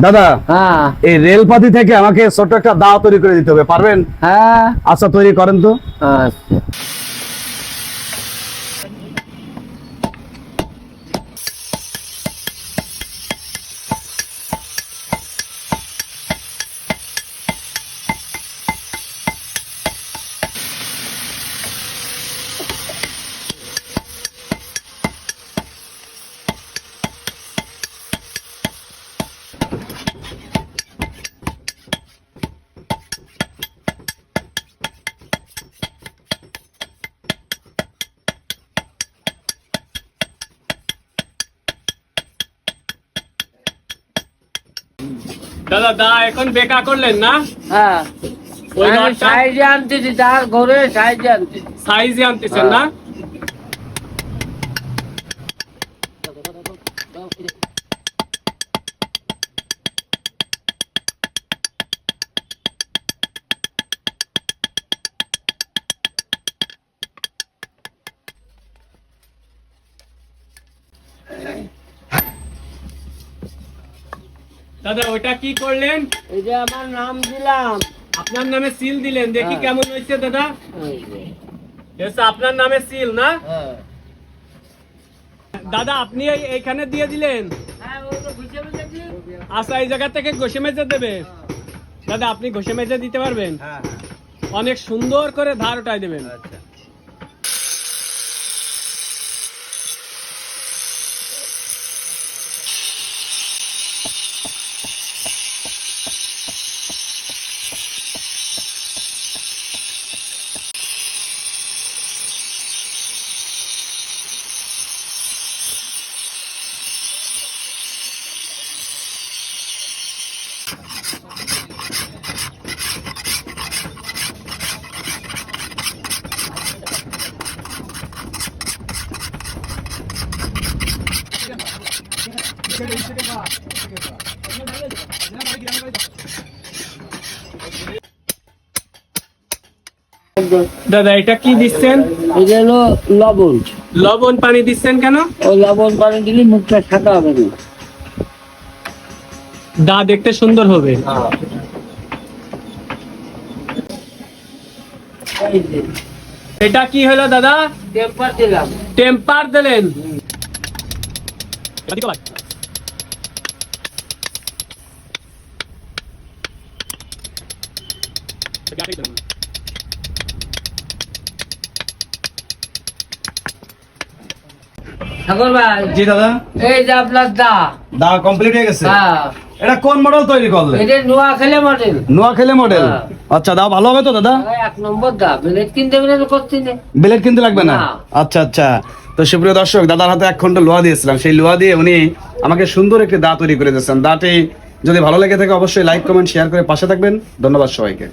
দাদা হ্যাঁ। এই রেলপাতি থেকে আমাকে ছোট একটা দা তৈরি করে দিতে হবে পারবেন? হ্যাঁ। আচ্ছা তৈরি করেন তো। আচ্ছা। দাদা দা এখন বেকা করলেন না? হ্যাঁ। ওই সাইজে আনতেছি দা ঘরে সাইজে আনতেছি। সাইজে আনতেছেন না? দাদা ওটা কি করলেন? এই যে আমার নাম দিলাম। আপনার নামে সিল দিলেন। দেখি হ্যাঁ। কেমন হয়েছে দাদা। এই যে, এসে আপনার নামে সিল না? হ্যাঁ। দাদা আপনি এইখানে দিয়ে দিলেন? হ্যাঁ। আচ্ছা এই জায়গা থেকে ঘষে মেজে দেবে। দাদা আপনি ঘষে মেজে দিতে পারবেন? অনেক সুন্দর করে ধার ওটাই দেবেন। দাদা এটা কি দিচ্ছেন? এটা হলো লবণ। লবণ পানি দিচ্ছেন কেন? ওই লবণ পানি দিলে মুখটা সাদা হবে না। দা দেখতে সুন্দর হবে। এটা কি হলো দাদা? টেম্পার দিলাম। টেম্পার দিলেন। ঠাকুর ভাই। জি দাদা। এই যে আপনার দা। দা কমপ্লিট হয়ে গেছে? হ্যাঁ। এটা কোন মডেল তৈরি করলেন? এটা নোয়া মডেল নোয়াখালী মডেল হ্যাঁ। আচ্ছা দা ভালো হবে তো দাদা? এক নম্বর দা। বেলেট কিনতে ব্লেড লাগবে না? না। আচ্ছা আচ্ছা। তো সুপ্রিয় দর্শক দাদার হাতে এক খন্ড লোহা দিয়েছিলাম। সেই লোহা দিয়ে উনি আমাকে সুন্দর একটি দা তৈরি করে দিয়েছেন। দাটি যদি ভালো লেগে থাকে অবশ্যই লাইক কমেন্ট শেয়ার করে পাশে থাকবেন। ধন্যবাদ সবাইকে।